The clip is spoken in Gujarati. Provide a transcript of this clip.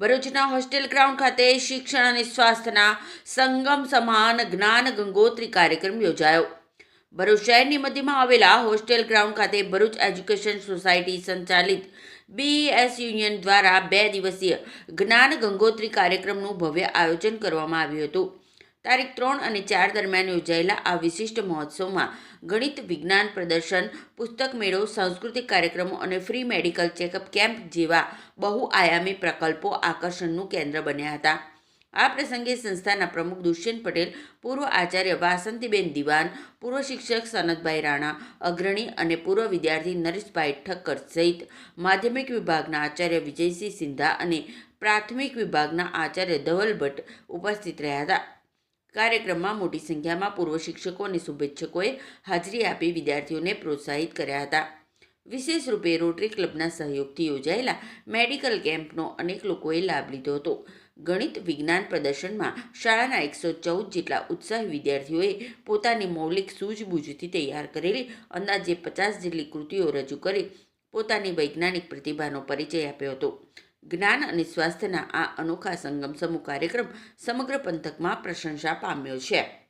ભરૂચના હોસ્ટેલ ગ્રાઉન્ડ ખાતે શિક્ષણ અને સ્વાસ્થ્યના સંગમ સમાન જ્ઞાન ગંગોત્રી કાર્યક્રમ યોજાયો. ભરૂચ શહેરની મધ્યમાં આવેલા હોસ્ટેલ ગ્રાઉન્ડ ખાતે ભરૂચ એજ્યુકેશન સોસાયટી સંચાલિત બીએસ યુનિયન દ્વારા બે દિવસીય જ્ઞાન ગંગોત્રી કાર્યક્રમનું ભવ્ય આયોજન કરવામાં આવ્યું હતું. તારીખ ત્રણ અને ચાર દરમિયાન યોજાયેલા આ વિશિષ્ટ મહોત્સવમાં ગણિત, વિજ્ઞાન, પ્રદર્શન, પુસ્તક મેળો, સાંસ્કૃતિક કાર્યક્રમો અને ફ્રી મેડિકલ ચેકઅપ કેમ્પ જેવા બહુઆયામી પ્રકલ્પો આકર્ષણનું કેન્દ્ર બન્યા હતા. આ પ્રસંગે સંસ્થાના પ્રમુખ દુષ્યંત પટેલ, પૂર્વ આચાર્ય વાસંતીબેન દિવાન, પૂર્વ શિક્ષક સનતભાઈ રાણા, અગ્રણી અને પૂર્વ વિદ્યાર્થી નરેશભાઈ ઠક્કર સહિત માધ્યમિક વિભાગના આચાર્ય વિજયસિંહ સિંધા અને પ્રાથમિક વિભાગના આચાર્ય ધવલ ભટ્ટ ઉપસ્થિત રહ્યા હતા. કાર્યક્રમમાં મોટી સંખ્યામાં પૂર્વ શિક્ષકો અને શુભેચ્છકોએ હાજરી આપી વિદ્યાર્થીઓને પ્રોત્સાહિત કર્યા હતા. વિશેષ રૂપે રોટરી ક્લબના સહયોગથી યોજાયેલા મેડિકલ કેમ્પનો અનેક લોકોએ લાભ લીધો હતો. ગણિત, વિજ્ઞાન પ્રદર્શનમાં શાળાના એકસો ચૌદ જેટલા ઉત્સાહી વિદ્યાર્થીઓએ પોતાની મૌલિક સૂઝબૂઝથી તૈયાર કરેલી અંદાજે પચાસ જેટલી કૃતિઓ રજૂ કરી પોતાની વૈજ્ઞાનિક પ્રતિભાનો પરિચય આપ્યો હતો. જ્ઞાન અને સ્વાસ્થ્યના આ અનોખા સંગમ સમૂહ કાર્યક્રમ સમગ્ર પંથકમાં પ્રશંસા પામ્યો છે.